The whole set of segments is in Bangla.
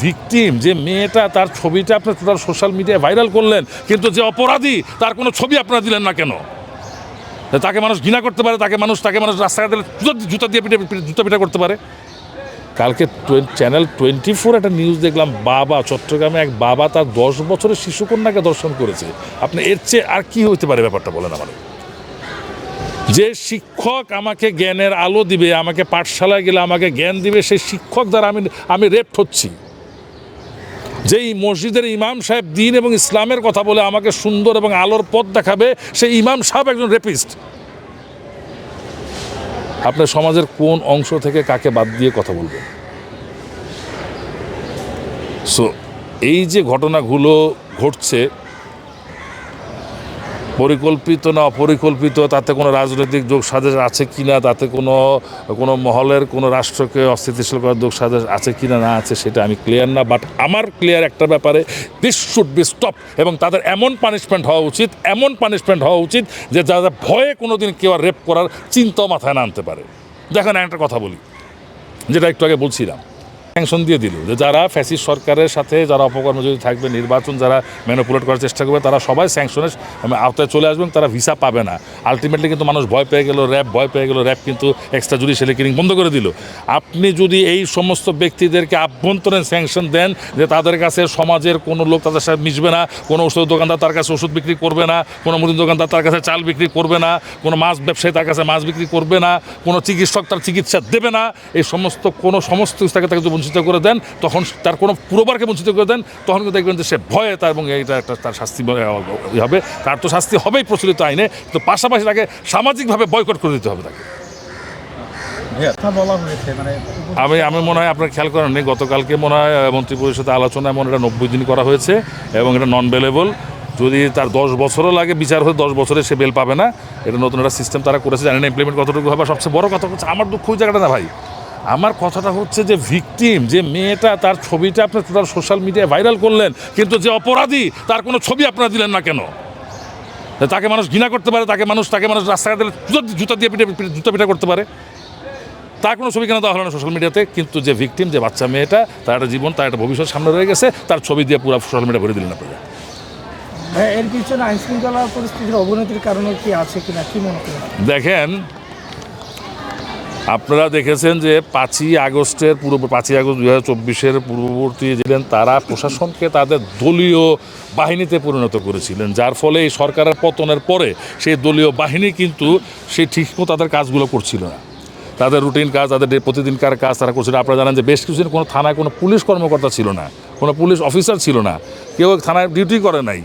ভিকটিম, যে মেয়েটা তার ছবিটা আপনার টোটাল সোশ্যাল মিডিয়ায় ভাইরাল করলেন, কিন্তু যে অপরাধী, তার কোনো ছবি আপনারা দিলেন না কেন? তাকে মানুষ ঘৃণা করতে পারে, তাকে মানুষ তাকে মানুষ রাস্তাঘাটে জুতা- দিয়ে পিঠে জুতা পিঠা করতে পারে। কালকে চ্যানেল টোয়েন্টি ফোর একটা নিউজ দেখলাম, বাবা, চট্টগ্রামে এক বাবা তার দশ বছরের শিশুকন্যাকে দর্শন করেছে। আপনি এর চেয়ে আর কি হইতে পারে ব্যাপারটা বলেন আমার যে শিক্ষক আমাকে জ্ঞানের আলো দিবে, আমাকে পাঠশালায় গেলে আমাকে জ্ঞান দিবে, সেই শিক্ষক দ্বারা আমি আমি রেপ হচ্ছি। যেই মসজিদের ইমাম সাহেব দিন এবং ইসলামের কথা বলে আমাকে সুন্দর এবং আলোর পথ দেখাবে, সেই ইমাম সাহেব একজন রেপিস্ট আপনার সমাজের কোন অংশ থেকে কাকে বাদ দিয়ে কথা বলবেন? সো এই যে ঘটনাগুলো ঘটছে পরিকল্পিত না অপরিকল্পিত, তাতে কোনো রাজনৈতিক যোগ সাজেশ আছে কি না, তাতে কোনো কোনো মহলের, কোনো রাষ্ট্রকে অস্থিতিশীল করার যোগ সাজেশ আছে কি না না আছে সেটা আমি ক্লিয়ার না বাট আমার ক্লিয়ার একটা ব্যাপারে দিস শুড বি স্টপ এবং তাদের এমন পানিশমেন্ট হওয়া উচিত, এমন পানিশমেন্ট হওয়া উচিত যে যারা ভয়ে কোনো দিন কেউ রেপ করার চিন্তাও মাথায় না আনতে পারে। দেখেন একটা কথা বলি, যেটা একটু আগে বলছিলাম। স্যাংশন দিয়ে দিল যে যারা ফ্যাসিস্ট সরকারের সাথে, যারা অপকর্ম যদি থাকবে, নির্বাচন যারা ম্যানিপুলেট করার চেষ্টা করবে, তারা সবাই স্যাংশনের আওতায় চলে আসবেন, তারা ভিসা পাবে না। আলটিমেটলি কিন্তু মানুষ ভয় পেয়ে গেল র্যাব ভয় পেয়ে গেল র্যাব কিন্তু এক্সট্রা জুডিশিয়ালি কিনিং বন্ধ করে দিল। আপনি যদি এই সমস্ত ব্যক্তিদেরকে আভ্যন্তরীণ স্যাংশন দেন, যে তাদের কাছে সমাজের কোনো লোক তাদের সাথে মিশবে না, কোনো ওষুধ দোকানদার তার কাছে ওষুধ বিক্রি করবে না, কোনো মুদির দোকানদার তার কাছে চাল বিক্রি করবে না, কোনো মাছ ব্যবসায়ী তার কাছে মাছ বিক্রি করবে না, কোনো চিকিৎসক তার চিকিৎসা দেবে না, এই সমস্ত কোনো সমস্ত কিছু তাকে তাকে বঞ্চিত করে দেন তখন তার কোনো পুরোবারকে বঞ্চিত করে দেন তখন কিন্তু দেখবেন যে সে ভয়ে তার এবং এইটা একটা তার শাস্তি হবে। তার তো শাস্তি হবেই প্রচলিত আইনে তো পাশাপাশি তাকে সামাজিকভাবে বয়কট করে দিতে হবে তাকে। মানে আমি আমি মনে হয় আপনার খেয়াল করেননি গতকালকে মনে হয় মন্ত্রী পরিষদের আলোচনায় মনে হয় এটা নব্বই দিন করা হয়েছে এবং এটা নন বেলেবল যদি তার দশ বছরও লাগে বিচার হয়ে দশ বছরে সে বেল পাবে না এটা নতুন একটা সিস্টেম তারা করেছে জানি না ইমপ্লিমেন্ট কতটুকু হবে সবচেয়ে বড় কথা হচ্ছে আমার দুঃখ ওই জায়গাটা না ভাই। আমার কথাটা হচ্ছে যে ভিকটিম যে মেয়েটা তার ছবিটা আপনি টোটাল সোশ্যাল মিডিয়ায় ভাইরাল করলেন কিন্তু যে অপরাধী তার কোনো ছবি আপনারা দিলেন না কেন? তাকে মানুষ ঘৃণা করতে পারে তাকে মানুষ তাকে মানুষ রাস্তাঘাটে জুতা- জুতা দিয়ে পিঠে জুতা পিঠা করতে পারে। তার কোনো ছবি কেন দেওয়া হলো না সোশ্যাল মিডিয়াতে? কিন্তু যে ভিকটিম যে বাচ্চা মেয়েটা তার একটা জীবন তার একটা ভবিষ্যৎ সামনে রয়ে গেছে তার ছবি দিয়ে পুরো সোশ্যাল মিডিয়া ভরে দিলেন আপনারা। হ্যাঁ, এর পিছনে আইন শৃঙ্খলা পরিস্থিতির অবনতির কারণে কি আছে কিনা কি মনে করেন? দেখেন আপনারা দেখেছেন যে পাঁচই আগস্টের পূর্ব পাঁচই আগস্ট দু হাজার চব্বিশের পূর্ববর্তী ছিলেন তারা প্রশাসনকে তাদের দলীয় বাহিনীতে পরিণত করেছিলেন, যার ফলে এই সরকারের পতনের পরে সেই দলীয় বাহিনী কিন্তু সেই ঠিকমতো তাদের কাজগুলো করছিল না। তাদের রুটিন কাজ, তাদের প্রতিদিনকার কাজ তারা করছিল। আপনারা জানেন যে বেশ কিছুদিন কোনো থানায় কোনো পুলিশ কর্মকর্তা ছিল না, কোনো পুলিশ অফিসার ছিল না, কেউ থানায় ডিউটি করে নাই।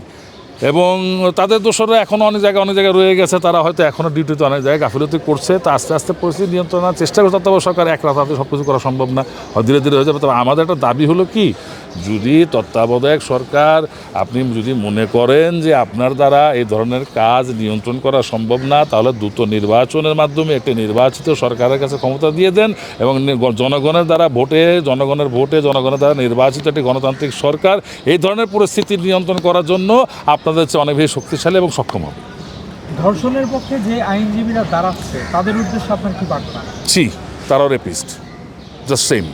এবং তাদের দোষরা এখনও অনেক জায়গায় অনেক জায়গায় রয়ে গেছে। তারা হয়তো এখনও ডিউটিতে অনেক জায়গায় গাফিলতি করছে। তা আস্তে আস্তে পরিস্থিতি নিয়ন্ত্রণের চেষ্টা করছে। তবে সরকার এক রাতাতে সব কিছু করা সম্ভব না। হয় ধীরে ধীরে হয়ে যাবে। তবে আমাদের একটা দাবি হলো কি? যদি তত্ত্বাবধায়ক সরকার আপনি যদি মনে করেন যে আপনার দ্বারা এই ধরনের কাজ নিয়ন্ত্রণ করা সম্ভব না, তাহলে দ্রুত নির্বাচনের মাধ্যমে একটি নির্বাচিত সরকারের কাছে ক্ষমতা দিয়ে দেন এবং জনগণের দ্বারা ভোটে, জনগণের ভোটে, জনগণের দ্বারা নির্বাচিত একটি গণতান্ত্রিক সরকার এই ধরনের পরিস্থিতি নিয়ন্ত্রণ করার জন্য আপনাদের হচ্ছে অনেক বেশি শক্তিশালী এবং সক্ষম হবে। ধর্ষণের পক্ষে যে আইনজীবীরা দাঁড়াচ্ছে তাদের উদ্দেশ্যে আপনার কি বার্তা জি তারাও রেপিস্ট জাস্ট সেম